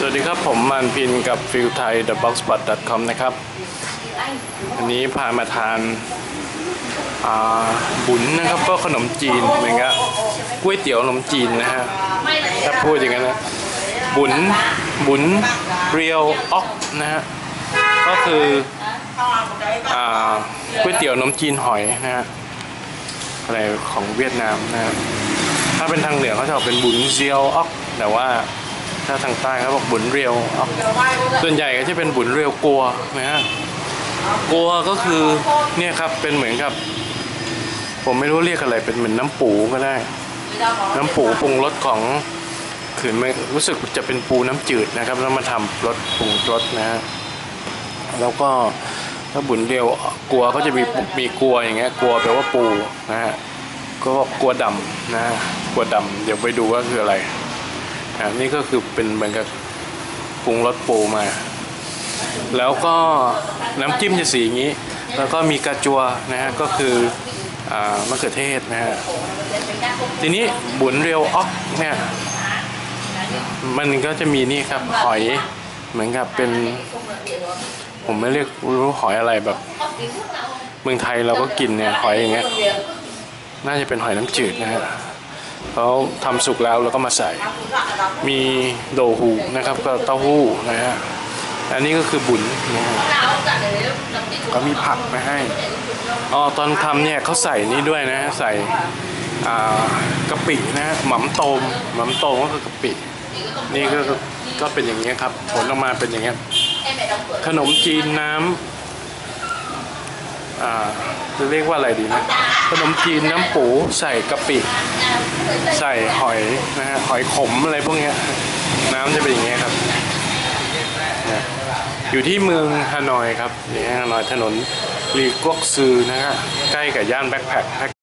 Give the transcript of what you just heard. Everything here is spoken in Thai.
สวัสดีครับ ผมมันพินกับฟิลไทย the box spot com นะครับ อันนี้พามาทานาบุญนะครับ ก็ขนมจีนเหมือนกับก๋วยเตี๋ยวขนมจีนนะฮะ ถ้าพูดอย่างนั้นนะ บุญบุญเรียวออกนะฮะ ก็คือก๋วยเตี๋ยวขนมจีนหอยนะฮะ อะไรของเวียดนามนะฮะถ้าเป็นทางเหนือเขาจะบอกเป็นบุญเซียวออกแต่ว่า ถ้าทางใต้เขาบอกบุญเรียวส่วนใหญ่ก็จะเป็นบุญเรียวกัวนะฮะกัวก็คือเนี่ยครับเป็นเหมือนกับ ผมไม่รู้เรียกอะไรเป็นเหมือนน้ำปูก็ได้ น้ำปูปรุงรสของขืนไม่รู้สึกจะเป็นปูน้ำจืดนะครับ แล้วมาทำรสปรุงรสนะฮะแล้วก็ถ้าบุญเรียวกัวเขาจะมีมีกัวอย่างเงี้ยกัวแปลว่าปูนะฮะก็บอกกัวดำนะฮะกัวดำเดี๋ยวไปดูว่าคืออะไร อ่านี่ก็คือเป็นเหมือนกับปรุงรสปูมา แล้วก็น้ำจิ้มจะสีอย่างนี้ แล้วก็มีกระจัวนะฮะก็คืออ่ามะเขือเทศนะฮะทีนี้บุญเรียวออกเนี่ยมันก็จะมีนี่ครับหอยเหมือนกับเป็น ผมไม่เรียกรู้หอยอะไรแบบ เมืองไทยเราก็กินเนี่ยหอยอย่างเงี้ยน่าจะเป็นหอยน้ำจืดนะฮะ เขาทำสุกแล้วแล้วก็มาใส่ มีโดหูนะครับก็เต้าหู้นะฮะอันนี้ก็คือบุญนะฮะก็มีผักมาให้อ๋อตอนทำเนี่ยเขาใส่นี่ด้วยนะใส่อ่ากะปินะฮะหม่ำโตมหม่ำโตมก็คือกะปินี่ก็ก็เป็นอย่างเงี้ครับ ผลออกมาเป็นอย่างเงี้ขนมจีนน้ำอ่าจะเรียกว่าอะไรดีนะ ขนมจีนน้ำปูใส่กะปิ ใส่หอยนะฮะหอยขมอะไรพวกนี้น้ำจะเป็นอย่างเงี้ยครับอยู่ที่เมืองฮานอยครับนี่ฮานอยถนนลีกวกซือนะฮะใกล้กับย่านแบ็คแพค